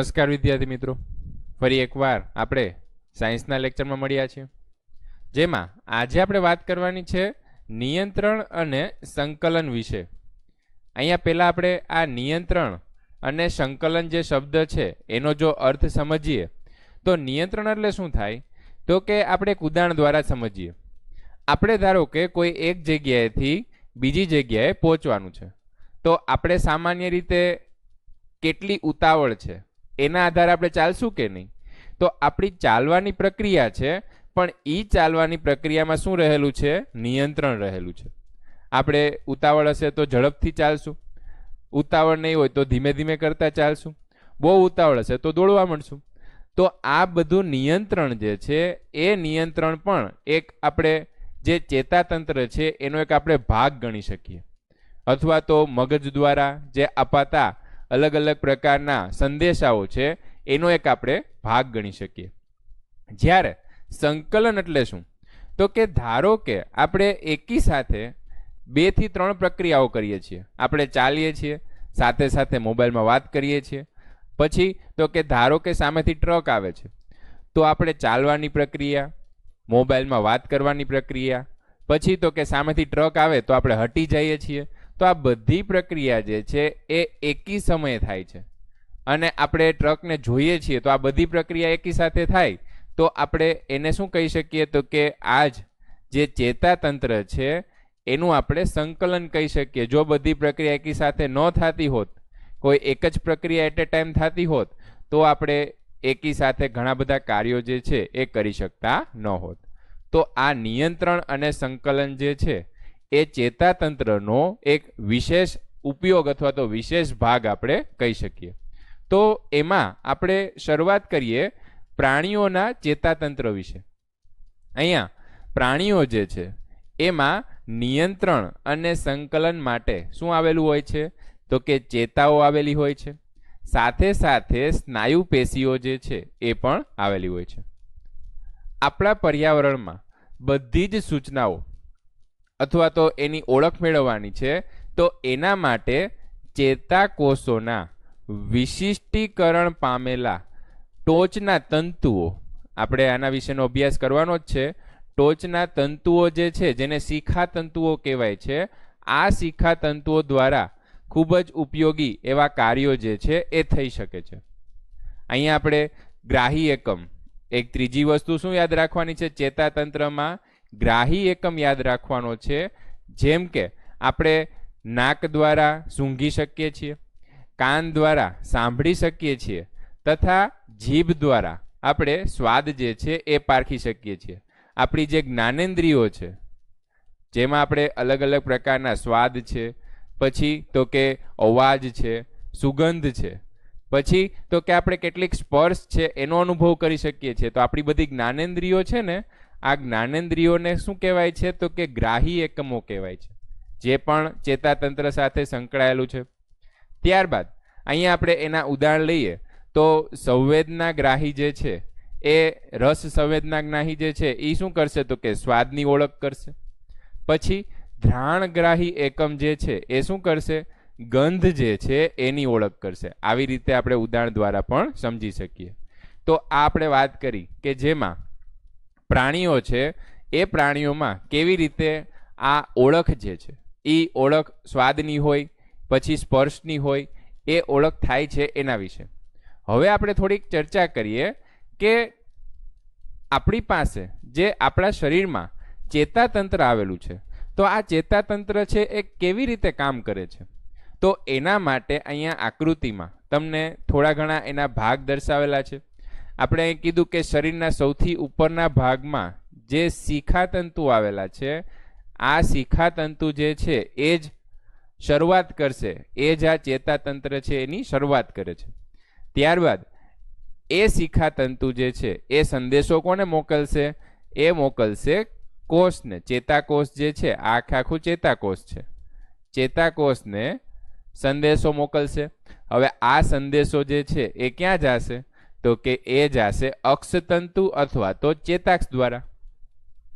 નમસ્કાર વિદ્યાર્થી મિત્રો. ફરી એકવાર આપણે સાયન્સના લેક્ચરમાં મળ્યા છીએ. જેમાં આજે આપણે વાત કરવાની છે નિયંત્રણ અને સંકલન વિશે. અહીંયા પહેલાં આપણે આ નિયંત્રણ અને સંકલન જે શબ્દ છે, એનો જો અર્થ સમજીએ, તો નિયંત્રણ એટલે શું થાય? તો કે આપણે ઉદાહરણ દ્વારા સમજીએ. આપણે ધારો કે કોઈ એક જગ્યાએથી બીજી જગ્યાએ પહોંચવાનું છે. તો આપણે સામાન્ય રીતે કેટલી ઉતાવળ છે? એના આધારે આપણે ચાલશું કે નહીં? તો આપણી ચાલવાની પ્રક્રિયા છે, પણ એ ચાલવાની પ્રક્રિયામાં શું રહેલું છે? નિયંત્રણ રહેલું છે. આપણે ઉતાવળ હશે તો ઝડપથી ચાલશું. ઉતાવળ નહીં હોય તો ધીમે ધીમે કરતા ચાલશું. બહુ ઉતાવળ હશે તો દોડવા માંડશું. તો આ બધું નિયંત્રણ જે છે, એ નિયંત્રણ પણ એક આપણે જે ચેતાતંત્ર છે, એનો એક આપણે ભાગ ગણી શકીએ. અથવા તો મગજ દ્વારા જે અપાતા અલગ અલગ પ્રકારના સંદેશાઓ છે, એનો એક આપણે ભાગ ગણી શકીએ. જ્યારે સંકલન એટલે શું? તો કે ધારો કે આપણે એકી સાથે બેથી ત્રણ પ્રક્રિયાઓ કરીએ છીએ. આપણે ચાલીએ છીએ, સાથે સાથે મોબાઈલમાં વાત કરીએ છીએ. પછી તો કે ધારો કે સામેથી ટ્રક આવે છે, તો આપણે ચાલવાની પ્રક્રિયા, મોબાઈલમાં વાત કરવાની પ્રક્રિયા, પછી તો કે સામેથી ટ્રક આવે તો આપણે હટી જઈએ છીએ. તો આ બધી પ્રક્રિયા જે છે એ એકી સમયે થાય છે. અને આપણે ટ્રકને જોઈએ છીએ તો આ બધી પ્રક્રિયા એકી સાથે થાય. તો આપણે એને શું કહી શકીએ તો કે આ જ જે ચેતાતંત્ર છે, એનું આપણે સંકલન કહી શકીએ. જો બધી પ્રક્રિયા એકી સાથે ન થતી હોત, કોઈ એક જ પ્રક્રિયા એટ એ ટાઈમ થતી હોત, તો આપણે એકી સાથે ઘણા બધા કાર્યો જે છે એ કરી શકતા ન હોત. તો આ નિયંત્રણ અને સંકલન જે છે એ ચેતાતંત્રનો એક વિશેષ ઉપયોગ અથવા તો વિશેષ ભાગ આપણે કહી શકીએ. તો એમાં આપણે શરૂઆત કરીએ પ્રાણીઓના ચેતાતંત્ર વિશે. અહીંયા પ્રાણીઓ જે છે, એમાં નિયંત્રણ અને સંકલન માટે શું આવેલું હોય છે? તો કે ચેતાઓ આવેલી હોય છે. સાથે સાથે સ્નાયુ પેશીઓ જે છે, એ પણ આવેલી હોય છે. આપણા પર્યાવરણમાં બધી જ સૂચનાઓ અથવા તો એની ઓળખ મેળવવાની છે, તો એના માટે ચેતાકોષોના વિશિષ્ટીકરણ પામેલા ટોચના તંતુઓ, આપણે આના વિશેનો અભ્યાસ કરવાનો જ છે, ટોચના તંતુઓ જે છે, જેને શિખા તંતુઓ કહેવાય છે, આ શિખા તંતુઓ દ્વારા ખૂબ જ ઉપયોગી એવા કાર્યો જે છે, એ થઈ શકે છે. અહીંયા આપણે ગ્રાહી એકમ, એક ત્રીજી વસ્તુ શું યાદ રાખવાની છે? ચેતાતંત્રમાં ગ્રાહી એકમ યાદ રાખવાનો છે, જેમ કે આપણે નાક દ્વારા સૂંઘી શકીએ છીએ, કાન દ્વારા સાંભળી શકીએ છીએ, તથા જીભ દ્વારા આપણે સ્વાદ જે છે એ પારખી શકીએ છીએ. આપણી જે જ્ઞાનેન્દ્રિયો છે, જેમાં આપણે અલગ અલગ પ્રકારના સ્વાદ છે, પછી તો કે અવાજ છે, સુગંધ છે, પછી તો કે આપણે કેટલીક સ્પર્શ છે, એનો અનુભવ કરી શકીએ છીએ. તો આપણી બધી જ્ઞાનેન્દ્રિયો છે ને આ જ્ઞાનેન્દ્રિયોને શું કહેવાય છે? તો કે ગ્રાહી એકમો કહેવાય છે. જે પણ ચેતાતંત્ર સાથે સંકળાયેલું છે. ત્યારબાદ, અહીંયા આપણે એના ઉદાહરણ લઈએ. તો સંવેદના ગ્રાહી જે છે, એ રસ સંવેદના ગ્રાહી જે છે એ શું કરશે? તો કે સ્વાદની ઓળખ કરશે. પછી ધ્રાણગ્રાહી એકમ જે છે, એ શું કરશે? ગંધ જે છે, એની ઓળખ કરશે. આવી રીતે આપણે ઉદાહરણ દ્વારા પણ સમજી શકીએ. તો આ આપણે વાત કરી કે જેમાં પ્રાણીઓ છે, એ પ્રાણીઓમાં કેવી રીતે આ ઓળખ જે છે એ ઓળખ સ્વાદની હોય, પછી સ્પર્શની હોય, એ ઓળખ થાય છે એના વિશે. હવે આપણે થોડીક ચર્ચા કરીએ કે આપણી પાસે જે આપણા શરીરમાં ચેતાતંત્ર આવેલું છે, તો આ ચેતાતંત્ર છે એ કેવી રીતે કામ કરે છે? તો એના માટે અહીંયા આકૃતિમાં તમને થોડા ઘણા એના ભાગ દર્શાવેલા છે. આપણે કીધું કે શરીરના સૌથી ઉપરના ભાગમાં જે શિખાતંતુ આવેલા છે, આ શિખાતંતુ જે છે, એ જ શરૂઆત કરશે. એ જ આ ચેતાતંત્ર છે, એની શરૂઆત કરે છે. ત્યારબાદ, એ શિખાતંતુ જે છે, એ સંદેશો કોને મોકલશે? એ મોકલશે કોષને. ચેતાકોષ જે છે, આખે આખું ચેતાકોષ છે. ચેતાકોષને સંદેશો મોકલશે. હવે આ સંદેશો જે છે, એ ક્યાં જશે? તો કે એ જશે અક્ષતંતુ અથવા તો ચેતાક્ષ દ્વારા.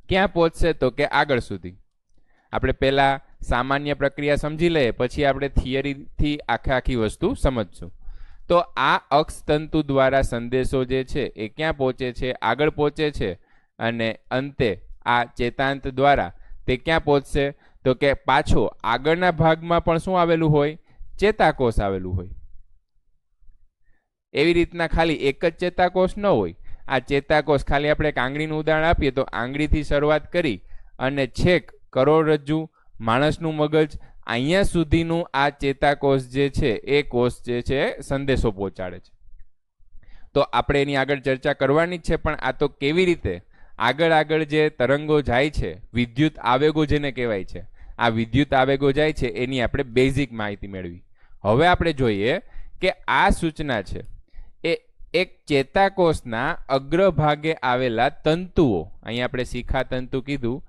ક્યાં પહોંચશે તો કે આગળ સુધી. આપણે પહેલાં સામાન્ય પ્રક્રિયા સમજી લઈએ, પછી આપણે થિયરીથી આખે આખી વસ્તુ સમજશું. તો આ અક્ષતંતુ દ્વારા સંદેશો જે છે એ ક્યાં પહોંચે છે, આગળ પહોંચે છે અને અંતે આ ચેતાંત દ્વારા તે ક્યાં પહોંચશે? તો કે પાછો આગળના ભાગમાં પણ શું આવેલું હોય? ચેતાકોષ આવેલું હોય. એવી રીતના ખાલી એક જ ચેતાકોષ ન હોય. આ ચેતાકોષ ખાલી આપણે આંગળીનું ઉદાહરણ આપીએ તો આંગળીથી શરૂઆત કરી અને છેક કરોડરજ્જુ માણસનું મગજ, અહીંયા સુધીનું આ ચેતાકોષ જે છે એ કોષ જે છે સંદેશો પહોંચાડે છે. તો આપણે એની આગળ ચર્ચા કરવાની જ છે, પણ આ તો કેવી રીતે? આગળ આગળ જે તરંગો જાય છે, વિદ્યુત આવેગો જેને કહેવાય છે, આ વિદ્યુત આવેગો જાય છે એની આપણે બેઝિક માહિતી મેળવી. હવે આપણે જોઈએ કે આ સૂચના છે એક ચેતાકોષના અગ્રભાગે આવેલા તંતુઓ અહીં આપણે શિખા તંતુ કીધું,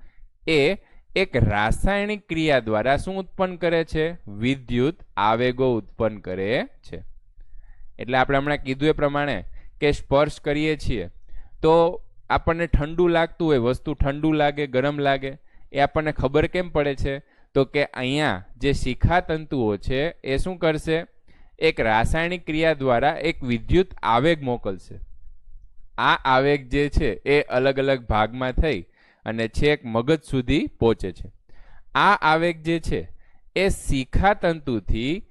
એ એક રાસાયણિક ક્રિયા દ્વારા શું ઉત્પન્ન કરે છે? વિદ્યુત આવેગો ઉત્પન્ન કરે છે. એટલે આપણે હમણાં કીધું એ પ્રમાણે કે સ્પર્શ કરીએ છીએ. તો આપણને ઠંડુ લાગતું હોય, વસ્તુ ઠંડુ લાગે, ગરમ લાગે, એ આપણને ખબર કેમ પડે છે? તો કે અહીંયા જે શિખા તંતુઓ છે, એ શું કરશે? એક રાસાયણિક ક્રિયા દ્વારા એક વિદ્યુત આવેગ મોકલશે. આ આવેગ જે છે એ અલગ અલગ ભાગમાં થઈ અને છેક મગજ સુધી પહોંચે છે. આ આવેગ જે છે એ શિખાતંતુથી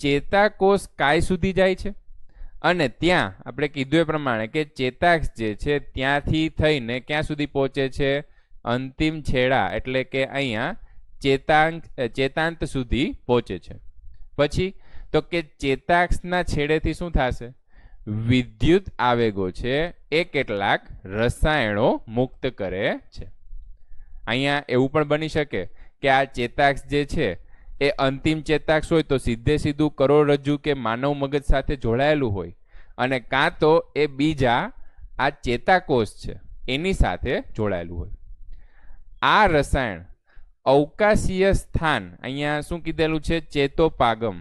ચેતાકોષ કાય સુધી જાય છે. અને ત્યાં આપણે કીધું એ પ્રમાણે કે ચેતાક્ષ જે છે ત્યાંથી થઈને ક્યાં સુધી પહોંચે છે? અંતિમ છેડા એટલે કે અહીંયા ચેતાંક, ચેતાંત સુધી પહોંચે છે. પછી તો કે ચેતાક્ષના છેડેથી શું થશે? વિદ્યુત આવેગો છે એ કેટલાક રસાયણો મુક્ત કરે છે. અહીંયા એવું પણ બની શકે કે આ ચેતાક્ષ જે છે એ અંતિમ ચેતાક્ષ હોય તો સીધે સીધું કરોડરજ્જુ કે માનવ મગજ સાથે જોડાયેલું હોય અને કાં તો એ બીજા આ ચેતાકોષ છે એની સાથે જોડાયેલું હોય. આ રસાયણ અવકાશીય સ્થાન અહીંયા શું કીધેલું છે? ચેતોપાગમ.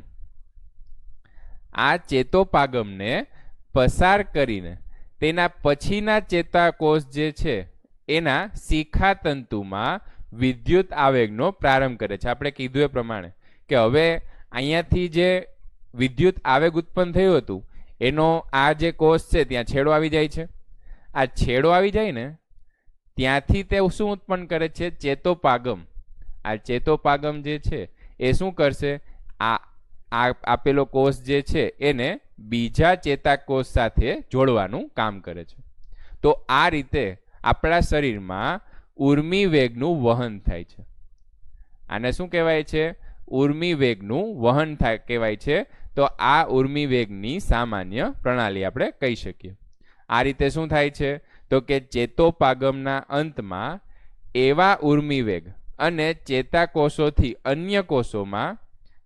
આ ચેતોપાગમને પસાર કરીને તેના પછીના ચેતાકોષ જે છે, એના શિખાતંતુમાં વિદ્યુત આવેગનો પ્રારંભ કરે છે. આપણે કીધું એ પ્રમાણે કે હવે અહીંયાથી જે વિદ્યુત આવેગ ઉત્પન્ન થયું હતું, એનો આ જે કોષ છે ત્યાં છેડો આવી જાય છે. આ છેડો આવી જાય ને ત્યાંથી તે શું ઉત્પન્ન કરે છે? ચેતોપાગમ. આ ચેતોપાગમ જે છે, એ શું કરશે? આ આપેલો કોષ જે છે એને બીજા ચેતાકોષ સાથે જોડવાનું કામ કરે છે. તો આ રીતે આપણા શરીરમાં ઉર્મી વેગનું વહન થાય છે. આને શું કહેવાય છે? ઉર્મી વેગનું વહન થાય કહેવાય છે. તો આ ઉર્મી વેગની સામાન્ય પ્રણાલી આપણે કહી શકીએ. આ રીતે શું થાય છે? તો કે ચેતોપાગમના અંતમાં એવા ઉર્મી વેગ અને ચેતાકોષોથી અન્ય કોષોમાં,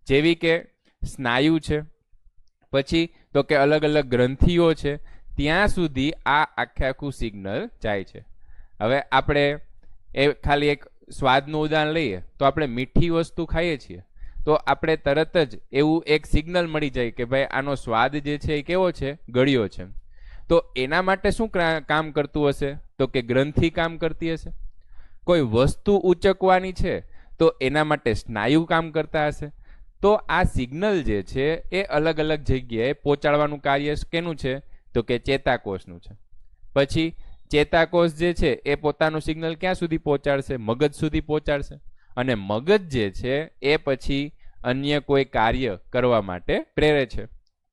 જેવી કે સ્નાયુ છે. પછી તો કે અલગ અલગ ગ્રંથિઓ છે, ત્યાં સુધી આ આખે આખું સિગ્નલ જાય છે. હવે આપણે એ ખાલી એક સ્વાદનું ઉદાહરણ લઈએ, તો આપણે મીઠી વસ્તુ ખાઈએ છીએ. તો આપણે તરત જ એવું એક સિગ્નલ મળી જાય કે ભાઈ આનો સ્વાદ જે છે એ કેવો છે? ગળ્યો છે. તો એના માટે શું કામ કરતું હશે? તો કે ગ્રંથિ કામ કરતી હશે? કોઈ વસ્તુ ઉચકવાની છે, તો એના માટે સ્નાયુ કામ કરતા હશે? તો આ સિગ્નલ જે છે, એ અલગ અલગ જગ્યાએ પહોંચાડવાનું કાર્ય કેનું છે? તો કે ચેતાકોષનું છે. પછી ચેતાકોષ જે છે, એ પોતાનું સિગ્નલ ક્યાં સુધી પહોંચાડશે? મગજ સુધી પહોંચાડશે. અને મગજ જે છે, એ પછી અન્ય કોઈ કાર્ય કરવા માટે પ્રેરે છે.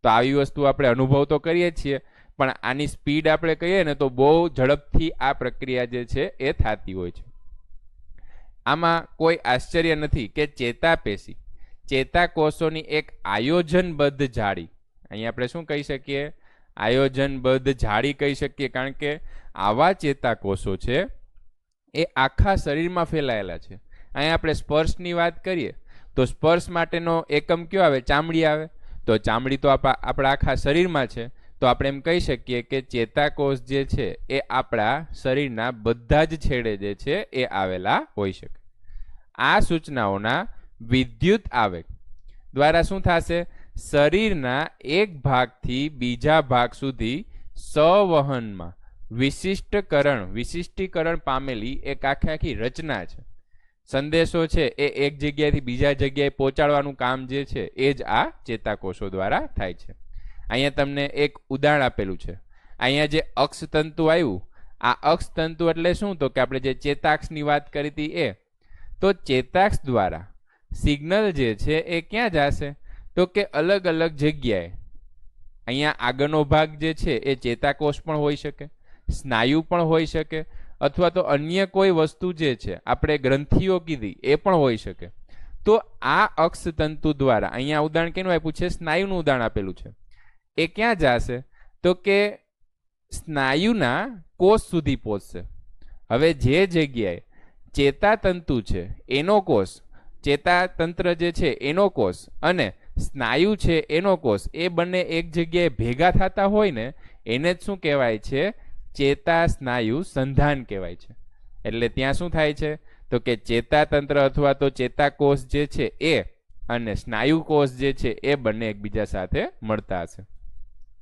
તો આવી વસ્તુ આપણે અનુભવ તો કરીએ છીએ, પણ આની સ્પીડ આપણે કહીએ ને તો બહુ ઝડપથી આ પ્રક્રિયા જે છે, એ થતી હોય છે. આમાં કોઈ આશ્ચર્ય નથી કે ચેતાપેશી ચેતાકોષોની એક આયોજનબદ્ધ જાળી. અહીં આપણે શું કહી શકીએ? આયોજનબદ્ધ જાળી કહી શકીએ, કારણ કે આવા ચેતાકોષો છે, એ આખા શરીરમાં ફેલાયેલા છે. અહીં આપણે સ્પર્શની વાત કરીએ, તો સ્પર્શ માટેનો એકમ કયો આવે? ચામડી આવે. તો ચામડી તો આપણા આખા શરીરમાં છે. તો આપણે એમ કહી શકીએ કે ચેતાકોષ જે છે, એ આપણા શરીરના બધા જ છેડે જે છે, એ આવેલા હોઈ શકે. આ સૂચનાઓના વિદ્યુત આવેગ દ્વારા શું થશે? શરીરના એક ભાગથી બીજા ભાગ સુધી સંવહનમાં વિશિષ્ટકરણ, વિશિષ્ટીકરણ પામેલી એક આખી આખી રચના છે. સંદેશો છે એ એક જગ્યાએથી બીજા જગ્યાએ પહોંચાડવાનું કામ જે છે એ જ આ ચેતાકોષો દ્વારા થાય છે. અહીંયા તમને એક ઉદાહરણ આપેલું છે. અહીંયા જે અક્ષતંતુ આવ્યું, આ અક્ષતંતુ એટલે શું? તો કે આપણે જે ચેતાક્ષની વાત કરી હતી એ. તો ચેતાક્ષ દ્વારા સિગ્નલ જે છે એ ક્યાં જશે? તો કે અલગ અલગ જગ્યાએ. અહીંયા આગળનો ભાગ જે છે એ ચેતાકોષ પણ હોઈ શકે, સ્નાયુ પણ હોઈ શકે, અથવા તો અન્ય કોઈ વસ્તુ જે છે, આપણે ગ્રંથિઓ કીધી, એ પણ હોઈ શકે. તો આ અક્ષતંતુ દ્વારા અહીંયા ઉદાહરણ કેનું આપ્યું છે? સ્નાયુનું ઉદાહરણ આપેલું છે. એ ક્યાં જશે? તો કે સ્નાયુના કોષ સુધી પહોંચશે. હવે જે જગ્યાએ ચેતાતંતુ છે, એનો કોષ ચેતાતંત્ર જે છે એનો કોષ અને સ્નાયુ છે એનો કોષ, એ બંને એક જગ્યાએ ભેગા થતા હોય ને, એને જ શું કહેવાય છે? ચેતા સ્નાયુ સંધાન કહેવાય છે. એટલે ત્યાં શું થાય છે? તો કે ચેતાતંત્ર અથવા તો ચેતાકોષ જે છે એ અને સ્નાયુ કોષ જે છે એ બંને એકબીજા સાથે મળતા હશે.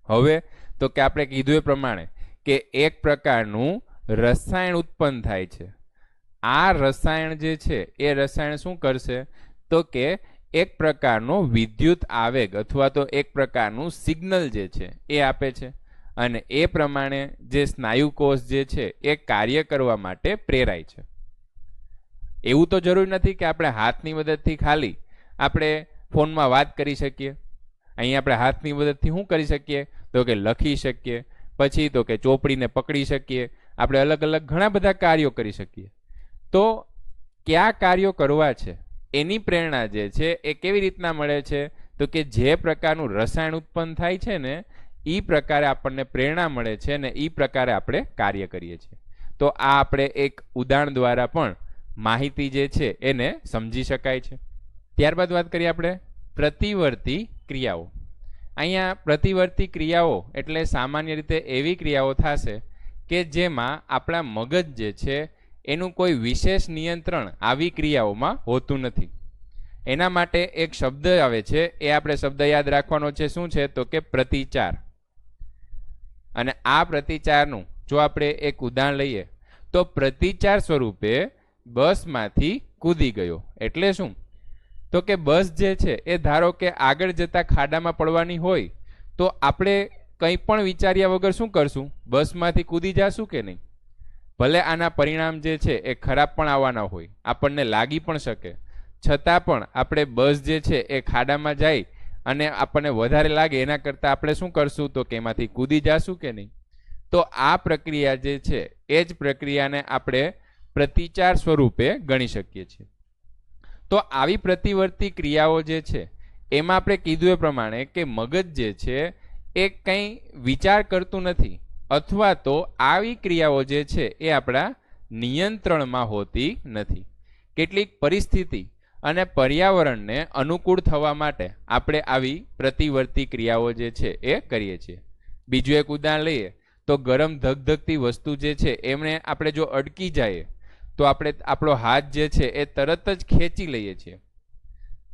હવે તો કે આપણે કીધું એ પ્રમાણે કે એક પ્રકારનું રસાયણ ઉત્પન્ન થાય છે. આ રસાયણ જે છે, એ રસાયણ શું કરશે? તો કે એક પ્રકારનો વિદ્યુત આવેગ અથવા તો એક પ્રકારનું સિગ્નલ જે છે, એ આપે છે. અને એ પ્રમાણે જે સ્નાયુ કોષ જે છે, એ કાર્ય કરવા માટે પ્રેરાય છે. એવું તો જરૂરી નથી કે આપણે હાથની મદદથી ખાલી આપણે ફોનમાં વાત કરી શકીએ. અહીં આપણે હાથની મદદથી શું કરી શકીએ? તો કે લખી શકીએ. પછી તો કે ચોપડીને પકડી શકીએ. આપણે અલગ અલગ ઘણા બધા કાર્યો કરી શકીએ. તો કયા કાર્યો કરવા છે? એની પ્રેરણા જે છે એ કેવી રીતના મળે છે? તો કે જે પ્રકારનું રસાયણ ઉત્પન્ન થાય છે ને એ પ્રકારે આપણને પ્રેરણા મળે છે ને એ પ્રકારે આપણે કાર્ય કરીએ છીએ. તો આ આપણે એક ઉદાહરણ દ્વારા પણ માહિતી જે છે એને સમજી શકાય છે. ત્યારબાદ વાત કરીએ આપણે પ્રતિવર્તી ક્રિયાઓ. અહીંયા પ્રતિવર્તી ક્રિયાઓ એટલે સામાન્ય રીતે એવી ક્રિયાઓ થશે કે જેમાં આપણા મગજ જે છે એનું કોઈ વિશેષ નિયંત્રણ આવી ક્રિયાઓમાં હોતું નથી. એના માટે એક શબ્દ આવે છે, એ આપણે શબ્દ યાદ રાખવાનો છે, શું છે? તો કે પ્રતિચાર. અને આ પ્રતિચારનું, જો આપણે એક ઉદાહરણ લઈએ, તો પ્રતિચાર સ્વરૂપે બસમાંથી કૂદી ગયો. એટલે શું? તો કે બસ જે છે, એ ધારો કે આગળ જતા ખાડામાં પડવાની હોય, તો આપણે કંઈ પણ વિચાર્યા વગર શું કરશું? બસમાંથી કૂદી જાશું કે નહીં? ભલે આના પરિણામ જે છે એ ખરાબ પણ આવવાના હોય, આપણને લાગી પણ શકે. છતાં પણ આપણે બસ જે છે એ ખાડામાં જાય અને આપણને વધારે લાગે એના કરતાં આપણે શું કરશું? તો કે એમાંથી કૂદી જાશું કે નહીં? તો આ પ્રક્રિયા જે છે એ જ પ્રક્રિયાને આપણે પ્રતિચાર સ્વરૂપે ગણી શકીએ છીએ. તો આવી પ્રતિવર્તી ક્રિયાઓ જે છે, એમાં આપણે કીધું એ પ્રમાણે કે મગજ જે છે એ કંઈ વિચાર કરતું નથી. અથવા તો આવી ક્રિયાઓ જે છે એ આપણા નિયંત્રણમાં હોતી નથી. કેટલીક પરિસ્થિતિ અને પર્યાવરણને અનુકૂળ થવા માટે આપણે આવી પ્રતિવર્તી ક્રિયાઓ જે છે એ કરીએ છીએ. બીજું એક ઉદાહરણ લઈએ, તો ગરમ ધગધગતી વસ્તુ જે છે એમણે આપણે જો અડકી જાય, તો આપણે આપણો હાથ જે છે એ તરત જ ખેંચી લઈએ છીએ.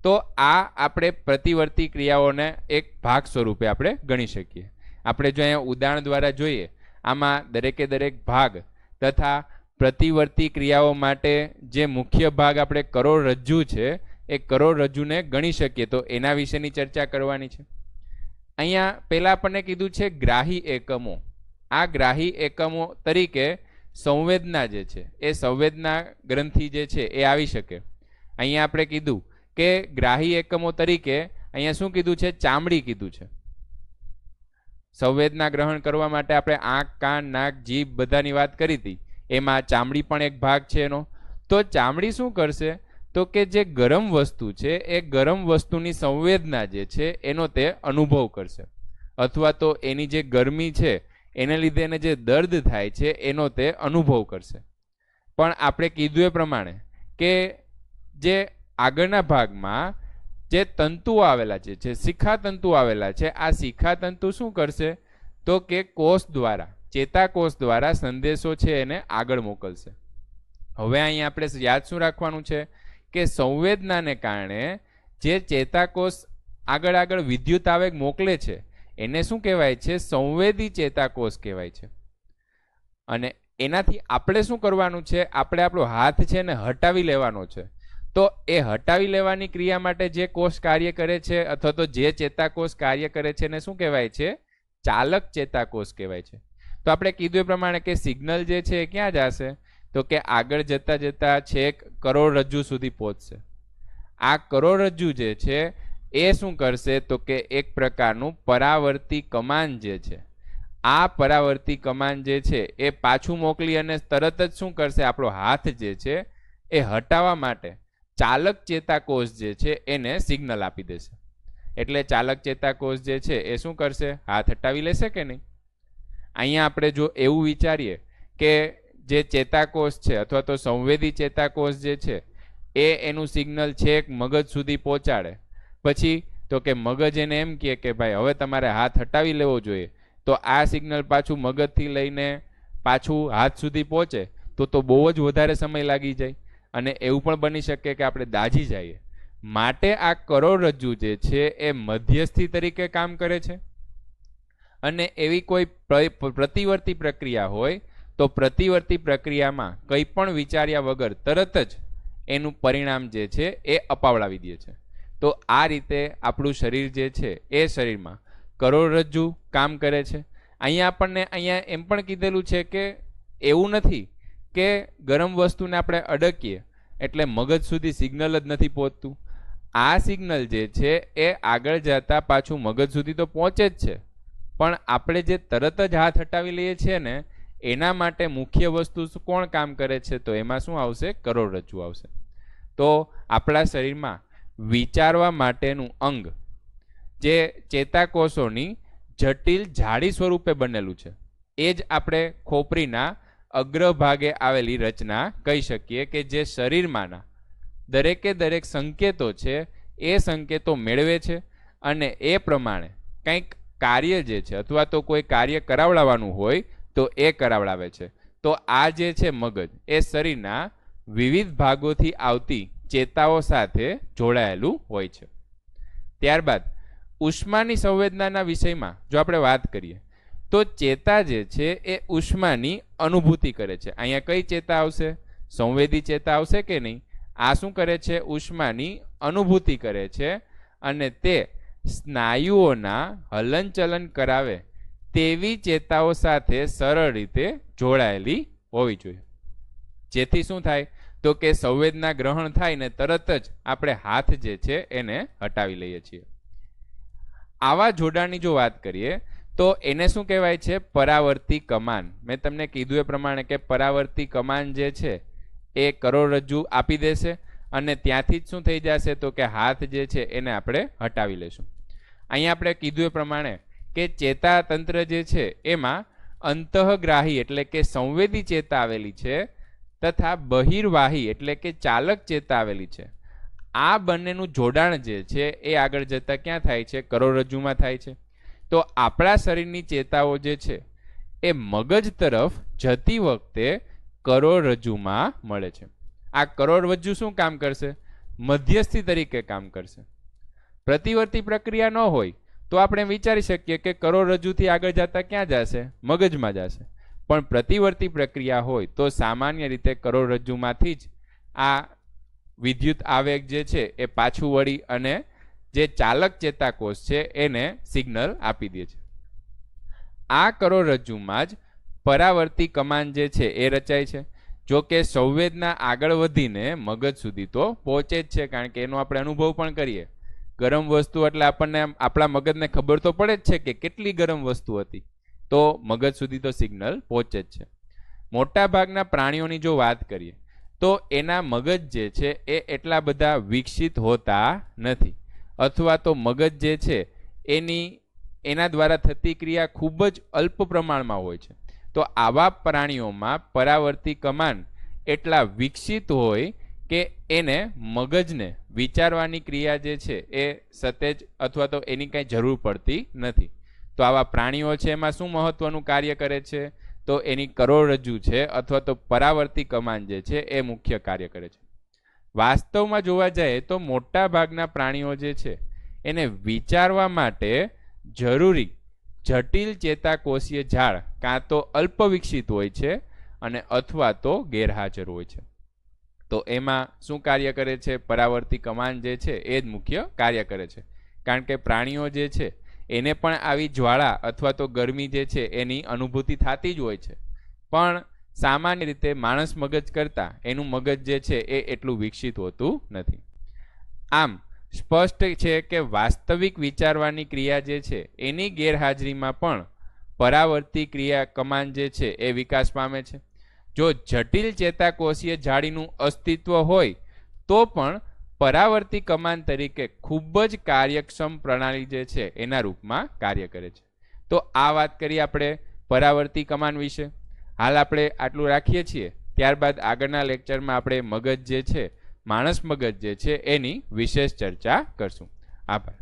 તો આ આપણે પ્રતિવર્તી ક્રિયાઓને એક ભાગ સ્વરૂપે આપણે ગણી શકીએ. આપણે જો અહીંયા ઉદાહરણ દ્વારા જોઈએ, આમાં દરેકે દરેક ભાગ તથા પ્રતિવર્તી ક્રિયાઓ માટે જે મુખ્ય ભાગ આપણે કરોડરજ્જુ છે, એ કરોડરજ્જુને ગણી શકીએ. તો એના વિશેની ચર્ચા કરવાની છે. અહીંયા પહેલાં આપણને કીધું છે ગ્રાહી એકમો. આ ગ્રાહી એકમો તરીકે સંવેદના જે છે, એ સંવેદના ગ્રંથિ જે છે, એ આવી શકે. અહીંયા આપણે કીધું કે ગ્રાહી એકમો તરીકે અહીંયા શું કીધું છે? ચામડી કીધું છે. સંવેદના ગ્રહણ કરવા માટે આપણે આંખ, કાન, નાક, જીભ બધાની વાત કરી હતી. એમાં ચામડી પણ એક ભાગ છે એનો. તો ચામડી શું કરશે? તો કે જે ગરમ વસ્તુ છે, એ ગરમ વસ્તુની સંવેદના જે છે, એનો તે અનુભવ કરશે. અથવા તો એની જે ગરમી છે, એને લીધે એને જે દર્દ થાય છે, એનો તે અનુભવ કરશે. પણ આપણે કીધું એ પ્રમાણે કે જે આગળના ભાગમાં જે તંતુઓ આવેલા છે, જે શિખા તંતુ આવેલા છે, આ શિખા તંતુ શું કરશે? તો કે કોષ દ્વારા, ચેતાકોષ દ્વારા સંદેશો છે એને આગળ મોકલશે. હવે અહીં આપણે યાદ શું રાખવાનું છે? કે સંવેદનાને કારણે જે ચેતાકોષ આગળ આગળ વિદ્યુત આવેગ મોકલે છે, એને શું કહેવાય છે? સંવેદી ચેતાકોષ કહેવાય છે. અને એનાથી આપણે શું કરવાનું છે? આપણે આપણો હાથ છે ને હટાવી લેવાનો છે. તો એ હટાવી લેવાની ક્રિયા માટે જે કોષ કાર્ય કરે છે અથવા તો જે ચેતાકોષ કાર્ય કરે છે એને શું કહેવાય છે? ચાલક ચેતાકોષ કહેવાય છે. તો આપણે કીધું એ પ્રમાણે કે સિગ્નલ જે છે એ ક્યાં જશે? તો કે આગળ જતા જતા છેક કરોડરજ્જુ સુધી પહોંચશે. આ કરોડરજ્જુ જે છે એ શું કરશે? તો કે એક પ્રકારનું પરાવર્તી કમાન જે છે. આ પરાવર્તી કમાન જે છે એ પાછું મોકલી અને તરત જ શું કરશે? આપણો હાથ જે છે એ હટાવવા માટે ચાલક ચેતાકોષ જે છે એને સિગ્નલ આપી દેશે. એટલે ચાલક ચેતાકોષ જે છે એ શું કરશે? હાથ હટાવી લેશે કે નહીં? અહીંયા આપણે જો એવું વિચારીએ કે જે ચેતાકોષ છે અથવા તો સંવેદી ચેતાકોષ જે છે એ એનું સિગ્નલ છેક મગજ સુધી પહોંચાડે. પછી તો કે મગજ એને એમ કહે કે ભાઈ હવે તમારે હાથ હટાવી લેવો જોઈએ. તો આ સિગ્નલ પાછું મગજથી લઈને પાછું હાથ સુધી પહોંચે. તો તો બહુ જ વધારે સમય લાગી જાય. અને એવું પણ બની શકે કે આપણે દાજી જઈએ. માટે આ કરોડરજ્જુ જે છે એ મધ્યસ્થી તરીકે કામ કરે છે. અને એવી કોઈ પ્ર- પ્રતિવર્તી પ્રક્રિયા હોય તો પ્રતિવર્તી પ્રક્રિયામાં કંઈ પણ વિચાર્યા વગર તરત જ એનું પરિણામ જે છે એ અપાવડાવી દે છે. તો આ રીતે આપણું શરીર જે છે એ શરીરમાં કરોડરજ્જુ કામ કરે છે. અહીંયા આપણને અહીંયા એમ પણ કીધેલું છે કે એવું નથી કે ગરમ વસ્તુને આપણે અડકીએ, એટલે મગજ સુધી સિગ્નલ જ નથી પહોંચતું. આ સિગ્નલ જે છે, એ આગળ જતા પાછું મગજ સુધી તો પહોંચે જ છે. પણ આપણે જે તરત જ હાથ હટાવી લઈએ છીએ ને, એના માટે મુખ્ય વસ્તુ કોણ કામ કરે છે, તો એમાં શું આવશે? કરોડરજ્જુ આવશે. તો આપણા શરીરમાં વિચારવા માટેનું અંગ, જે ચેતાકોષોની જટિલ જાડી સ્વરૂપે બનેલું છે. એ જ આપણે ખોપરીના અગ્રભાગે આવેલી રચના કહી શકીએ કે જે શરીરમાંના દરેકે દરેક સંકેતો છે, એ સંકેતો મેળવે છે અને એ પ્રમાણે કંઈક કાર્ય જે છે અથવા તો કોઈ કાર્ય કરાવડાવવાનું હોય તો એ કરાવડાવે છે. તો આ જે છે મગજ, એ શરીરના વિવિધ ભાગોથી આવતી ચેતાઓ સાથે જોડાયેલું હોય છે. ત્યારબાદ ઉષ્માની સંવેદનાના વિષયમાં જો આપણે વાત કરીએ તો ચેતા જે છે એ ઉષ્માની અનુભૂતિ કરે છે. અહીંયા કઈ ચેતા આવશે? સંવેદી ચેતા આવશે કે નહીં? આ શું કરે છે? ઉષ્માની અનુભૂતિ કરે છે અને તે સ્નાયુઓના હલનચલન કરાવે તેવી ચેતાઓ સાથે સરળ રીતે જોડાયેલી હોવી જોઈએ. જેથી શું થાય? તો કે સંવેદના ગ્રહણ થાય ને તરત જ આપણે હાથ જે છે એને હટાવી લઈએ છીએ. આવા જોડાણની જો વાત કરીએ તો એને શું કહેવાય છે? પરાવર્તી કમાન. મેં તમને કીધું એ પ્રમાણે કે પરાવર્તી કમાન જે છે, એ કરોડરજ્જુ આપી દેશે અને ત્યાંથી જ શું થઈ જશે? તો કે હાથ જે છે, એને આપણે હટાવી લેશું. અહીંયા આપણે કીધું એ પ્રમાણે કે ચેતાતંત્ર જે છે, એમાં અંતઃગ્રાહી એટલે કે સંવેદી ચેતા આવેલી છે તથા બહિર્વાહી એટલે કે ચાલક ચેતા આવેલી છે. આ બંનેનું જોડાણ જે છે, એ આગળ જતાં ક્યાં થાય છે? કરોડરજ્જુમાં થાય છે. તો આપણા શરીરની ચેતાઓ જે છે, એ મગજ તરફ જતી વખતે કરોડરજ્જુમાં મળે છે. આ કરોડરજ્જુ શું કામ કરશે? મધ્યસ્થી તરીકે કામ કરશે. પ્રતિવર્તી પ્રક્રિયા ન હોય તો આપણે વિચારી શકીએ કે કરોડરજ્જુથી આગળ જતા ક્યાં જશે? મગજમાં જશે. પણ પ્રતિવર્તી પ્રક્રિયા હોય તો સામાન્ય રીતે કરોડરજ્જુમાંથી જ આ વિદ્યુત આવેગ જે છે, એ પાછું વળી અને જે ચાલક ચેતાકોષ છે, એને સિગ્નલ આપી દે છે. આ કરોડરજ્જુમાં જ પરાવર્તી કમાન જે છે, એ રચાય છે. જો કે સંવેદના આગળ વધીને મગજ સુધી તો પહોંચે જ છે, કારણ કે એનો આપણે અનુભવ પણ કરીએ. ગરમ વસ્તુ એટલે આપણને આપણા મગજને ખબર તો પડે જ છે કે કેટલી ગરમ વસ્તુ હતી. તો મગજ સુધી તો સિગ્નલ પહોંચે જ છે. મોટાભાગના પ્રાણીઓની જો વાત કરીએ, તો એના મગજ જે છે, એ એટલા બધા વિકસિત હોતા નથી. અથવા તો મગજ જે છે, એની, એના દ્વારા થતી ક્રિયા ખૂબ જ અલ્પ પ્રમાણમાં હોય છે. તો આવા પ્રાણીઓમાં પરાવર્તી કમાન એટલા વિકસિત હોય કે એને મગજને વિચારવાની ક્રિયા જે છે, એ સતેજ અથવા તો એની કાંઈ જરૂર પડતી નથી. તો આવા પ્રાણીઓ છે, એમાં શું મહત્વનું કાર્ય કરે છે? તો એની કરોડરજ્જુ છે, અથવા તો પરાવર્તી કમાન જે છે, એ મુખ્ય કાર્ય કરે છે. વાસ્તવમાં જોવા જાય તો મોટા ભાગના પ્રાણીઓ જે છે, એને વિચારવા માટે જરૂરી જટિલ ચેતાકોષીય ઝાડ કાં તો અલ્પ વિકસિત હોય છે અને અથવા તો ગેરહાજર હોય છે. તો એમાં શું કાર્ય કરે છે? પરાવર્તી કમાન જે છે એ જ મુખ્ય કાર્ય કરે છે. કારણ કે પ્રાણીઓ જે છે, એને પણ આવી જ્વાળા અથવા તો ગરમી જે છે એની અનુભૂતિ થતી જ હોય છે. પણ સામાન્ય રીતે માણસ મગજ કરતાં એનું મગજ જે છે એ એટલું વિકસિત હોતું નથી. આમ, સ્પષ્ટ છે કે વાસ્તવિક વિચારવાની ક્રિયા જે છે, એની ગેરહાજરીમાં પણ પરાવર્તી ક્રિયા કમાન જે છે એ વિકાસ પામે છે. જો જટિલ ચેતાકોષીય જાળીનું અસ્તિત્વ હોય, તો પણ પરાવર્તી કમાન તરીકે ખૂબ જ કાર્યક્ષમ પ્રણાલી જે છે એના રૂપમાં કાર્ય કરે છે. તો આ વાત કરી આપણે પરાવર્તી કમાન વિશે. હાલ આપણે આટલું રાખીએ છીએ. ત્યારબાદ આગળના લેક્ચરમાં આપણે મગજ જે છે, માણસ મગજ જે છે, એની વિશેષ ચર્ચા કરશું. આભાર.